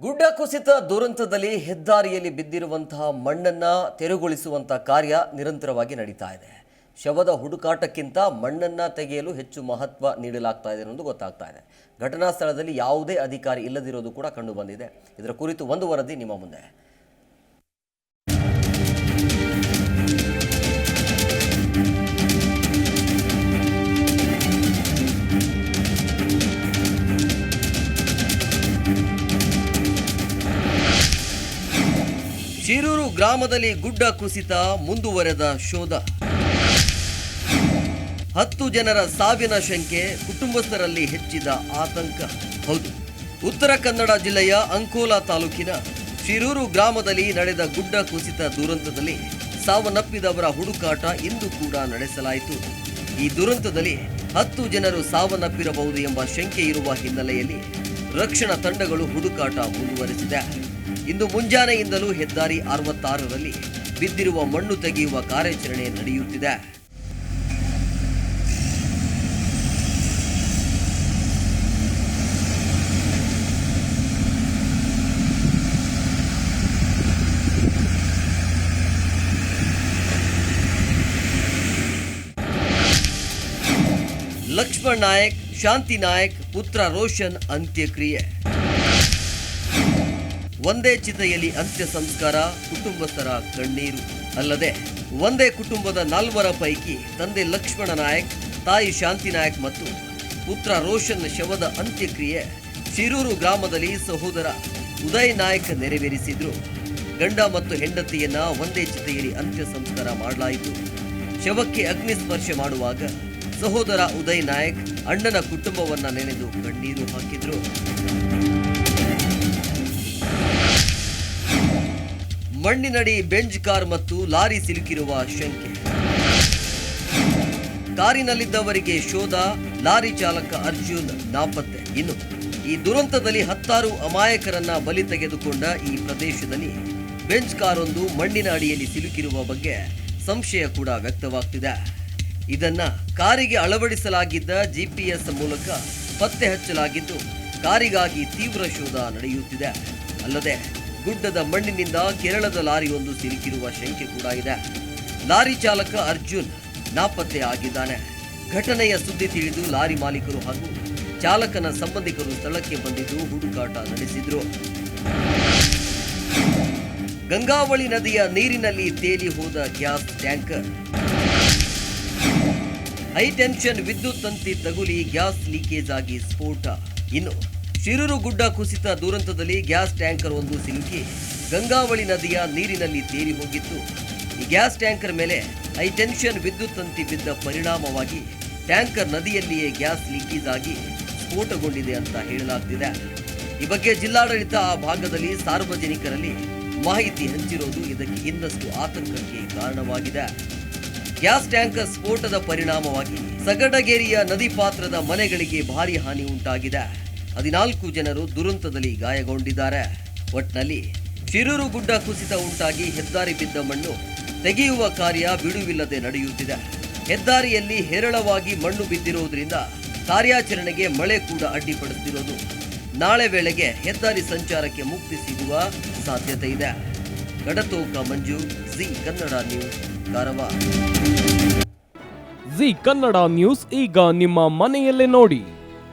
ಗುಡ್ಡ ಕುಸಿತ ದುರಂತದಲ್ಲಿ ಹೆದ್ದಾರಿಯಲ್ಲಿ ಬಿದ್ದಿರುವಂತಹ ಮಣ್ಣನ್ನ ತೆರವುಗೊಳಿಸುವಂತಹ ಕಾರ್ಯ ನಿರಂತರವಾಗಿ ನಡೀತಾ ಇದೆ. ಶವದ ಹುಡುಕಾಟಕ್ಕಿಂತ ಮಣ್ಣನ್ನ ತೆಗೆಯಲು ಹೆಚ್ಚು ಮಹತ್ವ ನೀಡಲಾಗ್ತಾ ಇದೆ ಅನ್ನೋದು ಗೊತ್ತಾಗ್ತಾ ಇದೆ. ಘಟನಾ ಸ್ಥಳದಲ್ಲಿ ಯಾವುದೇ ಅಧಿಕಾರಿ ಇಲ್ಲದಿರೋದು ಕೂಡ ಕಂಡುಬಂದಿದೆ ಇದರ ಕುರಿತು ಒಂದು ವರದಿ ನಿಮ್ಮ ಮುಂದೆ. ಶಿರೂರು ಗ್ರಾಮದಲ್ಲಿ ಗುಡ್ಡ ಕುಸಿತ ಮುಂದುವರೆದ ಶೋಧ. ಹತ್ತು ಜನರ ಸಾವಿನ ಶಂಕೆ ಕುಟುಂಬಸ್ಥರಲ್ಲಿ ಹೆಚ್ಚಿದ ಆತಂಕ. ಹೌದು, ಉತ್ತರ ಕನ್ನಡ ಜಿಲ್ಲೆಯ ಅಂಕೋಲಾ ತಾಲೂಕಿನ ಶಿರೂರು ಗ್ರಾಮದಲ್ಲಿ ನಡೆದ ಗುಡ್ಡ ಕುಸಿತ ದುರಂತದಲ್ಲಿ ಸಾವನ್ನಪ್ಪಿದವರ ಹುಡುಕಾಟ ಇಂದು ಕೂಡ ನಡೆಸಲಾಯಿತು. ಈ ದುರಂತದಲ್ಲಿ ಹತ್ತು ಜನರು ಸಾವನ್ನಪ್ಪಿರಬಹುದು ಎಂಬ ಶಂಕೆ ಇರುವ ಹಿನ್ನೆಲೆಯಲ್ಲಿ ರಕ್ಷಣಾ ತಂಡಗಳು ಹುಡುಕಾಟ ಮುಂದುವರೆಸಿದೆ. ಇಂದು ಮುಂಜಾನೆಯಿಂದಲೂ ಹೆದ್ದಾರಿ ಅರವತ್ತಾರರಲ್ಲಿ ಬಿದ್ದಿರುವ ಮಣ್ಣು ತೆಗೆಯುವ ಕಾರ್ಯಾಚರಣೆ ನಡೆಯುತ್ತಿದೆ. ಲಕ್ಷ್ಮಣ್ ನಾಯಕ್, ಶಾಂತಿ ನಾಯಕ್, ಪುತ್ರ ರೋಷನ್ ಅಂತ್ಯಕ್ರಿಯೆ. ಒಂದೇ ಚಿತೆಯಲ್ಲಿ ಅಂತ್ಯ ಸಂಸ್ಕಾರ, ಕುಟುಂಬಸ್ಥರ ಕಣ್ಣೀರು. ಅಲ್ಲದೆ, ಒಂದೇ ಕುಟುಂಬದ ನಾಲ್ವರ ಪೈಕಿ ತಂದೆ ಲಕ್ಷ್ಮಣ ನಾಯಕ್, ತಾಯಿ ಶಾಂತಿ ನಾಯಕ್ ಮತ್ತು ಪುತ್ರ ರೋಷನ್ ಶವದ ಅಂತ್ಯಕ್ರಿಯೆ ಶಿರೂರು ಗ್ರಾಮದಲ್ಲಿ ಸಹೋದರ ಉದಯ್ ನಾಯಕ್ ನೆರವೇರಿಸಿದ್ರು. ಗಂಡ ಮತ್ತು ಹೆಂಡತಿಯನ್ನ ಒಂದೇ ಚಿತೆಯಲ್ಲಿ ಅಂತ್ಯ ಸಂಸ್ಕಾರ ಮಾಡಲಾಯಿತು. ಶವಕ್ಕೆ ಅಗ್ನಿ ಸ್ಪರ್ಶ ಮಾಡುವಾಗ ಸಹೋದರ ಉದಯ್ ನಾಯಕ್ ಅಣ್ಣನ ಕುಟುಂಬವನ್ನ ನೆನೆದು ಕಣ್ಣೀರು ಹಾಕಿದ್ರು. ಮಣ್ಣಿನಡಿ ಬೆಂಜ್ ಕಾರ್ ಮತ್ತು ಲಾರಿ ಸಿಲುಕಿರುವ ಶಂಕೆ. ಕಾರಿನಲ್ಲಿದ್ದವರಿಗೆ ಶೋಧ, ಲಾರಿ ಚಾಲಕ ಅರ್ಜುನ್ ನಾಪತ್ತೆ. ಇನ್ನು, ಈ ದುರಂತದಲ್ಲಿ ಹತ್ತಾರು ಅಮಾಯಕರನ್ನ ಬಲಿ ತೆಗೆದುಕೊಂಡ ಈ ಪ್ರದೇಶದಲ್ಲಿ ಬೆಂಚ್ ಕಾರೊಂದು ಮಣ್ಣಿನ ಅಡಿಯಲ್ಲಿ ಸಿಲುಕಿರುವ ಬಗ್ಗೆ ಸಂಶಯ ಕೂಡ ವ್ಯಕ್ತವಾಗ್ತಿದೆ. ಇದನ್ನ ಕಾರಿಗೆ ಅಳವಡಿಸಲಾಗಿದ್ದ ಜಿಪಿಎಸ್ ಮೂಲಕ ಪತ್ತೆ ಹಚ್ಚಲಾಗಿದ್ದು, ಕಾರಿಗಾಗಿ ತೀವ್ರ ಶೋಧ ನಡೆಯುತ್ತಿದೆ. ಅಲ್ಲದೆ ಗುಡ್ಡದ ಮಣ್ಣಿನಿಂದ ಕೇರಳದ ಲಾರಿಯೊಂದು ಸಿಲುಕಿರುವ ಶಂಕೆ ಕೂಡ ಇದೆ. ಲಾರಿ ಚಾಲಕ ಅರ್ಜುನ್ ನಾಪತ್ತೆ ಆಗಿದ್ದಾನೆ. ಘಟನೆಯ ಸುದ್ದಿ ತಿಳಿದು ಲಾರಿ ಮಾಲೀಕರು ಹಾಗೂ ಚಾಲಕನ ಸಂಬಂಧಿಕರು ಸ್ಥಳಕ್ಕೆ ಬಂದಿದ್ದು ಹುಡುಕಾಟ ನಡೆಸಿದ್ರು. ಗಂಗಾವಳಿ ನದಿಯ ನೀರಿನಲ್ಲಿ ತೇಲಿ ಹೋದ ಗ್ಯಾಸ್ ಟ್ಯಾಂಕರ್ ಹೈ ಟೆನ್ಷನ್, ವಿದ್ಯುತ್ ತಂತಿ ತಗುಲಿ, ಗ್ಯಾಸ್ ಲೀಕೇಜ್ ಆಗಿ ಸ್ಫೋಟ. ಇನ್ನು ಶಿರೂರು ಗುಡ್ಡ ಕುಸಿತ ದುರಂತದಲ್ಲಿ ಗ್ಯಾಸ್ ಟ್ಯಾಂಕರ್ ಒಂದು ಸಿಲುಕಿ ಗಂಗಾವಳಿ ನದಿಯ ನೀರಿನಲ್ಲಿ ತೇರಿ ಹೋಗಿತ್ತು. ಈ ಗ್ಯಾಸ್ ಟ್ಯಾಂಕರ್ ಮೇಲೆ ಹೈಟೆನ್ಷನ್ ವಿದ್ಯುತ್ ತಂತಿ ಬಿದ್ದ ಪರಿಣಾಮವಾಗಿ ಟ್ಯಾಂಕರ್ ನದಿಯಲ್ಲಿಯೇ ಗ್ಯಾಸ್ ಲೀಕೇಜ್ ಆಗಿ ಸ್ಫೋಟಗೊಂಡಿದೆ ಅಂತ ಹೇಳಲಾಗ್ತಿದೆ. ಈ ಬಗ್ಗೆ ಜಿಲ್ಲಾಡಳಿತ ಆ ಭಾಗದಲ್ಲಿ ಸಾರ್ವಜನಿಕರಲ್ಲಿ ಮಾಹಿತಿ ಹಂಚಿರೋದು ಇದಕ್ಕೆ ಇನ್ನಷ್ಟು ಆತಂಕಕ್ಕೆ ಕಾರಣವಾಗಿದೆ. ಗ್ಯಾಸ್ ಟ್ಯಾಂಕರ್ ಸ್ಫೋಟದ ಪರಿಣಾಮವಾಗಿ ಸಗಡಗೇರಿಯ ನದಿ ಪಾತ್ರದ ಮನೆಗಳಿಗೆ ಭಾರಿ ಹಾನಿ ಉಂಟಾಗಿದೆ. ಹದಿನಾಲ್ಕು ಜನರು ದುರಂತದಲ್ಲಿ ಗಾಯಗೊಂಡಿದ್ದಾರೆ. ಒಟ್ನಲ್ಲಿ ಶಿರೂರು ಗುಡ್ಡ ಕುಸಿತ ಉಂಟಾಗಿ ಹೆದ್ದಾರಿ ಬಿದ್ದ ಮಣ್ಣು ತೆಗೆಯುವ ಕಾರ್ಯ ಬಿಡುವಿಲ್ಲದೆ ನಡೆಯುತ್ತಿದೆ. ಹೆದ್ದಾರಿಯಲ್ಲಿ ಹೇರಳವಾಗಿ ಮಣ್ಣು ಬಿದ್ದಿರುವುದರಿಂದ ಕಾರ್ಯಾಚರಣೆಗೆ ಮಳೆ ಕೂಡ ಅಡ್ಡಿಪಡಿಸುತ್ತಿರೋದು ನಾಳೆ ವೇಳೆಗೆ ಹೆದ್ದಾರಿ ಸಂಚಾರಕ್ಕೆ ಮುಕ್ತಿ ಸಿಗುವ ಸಾಧ್ಯತೆ ಇದೆ. ಗಡತೋಕ Manju, G Kannada news, Karwar. G Kannada news ಈಗ ನಿಮ್ಮ ಮನೆಯಲ್ಲೇ ನೋಡಿ.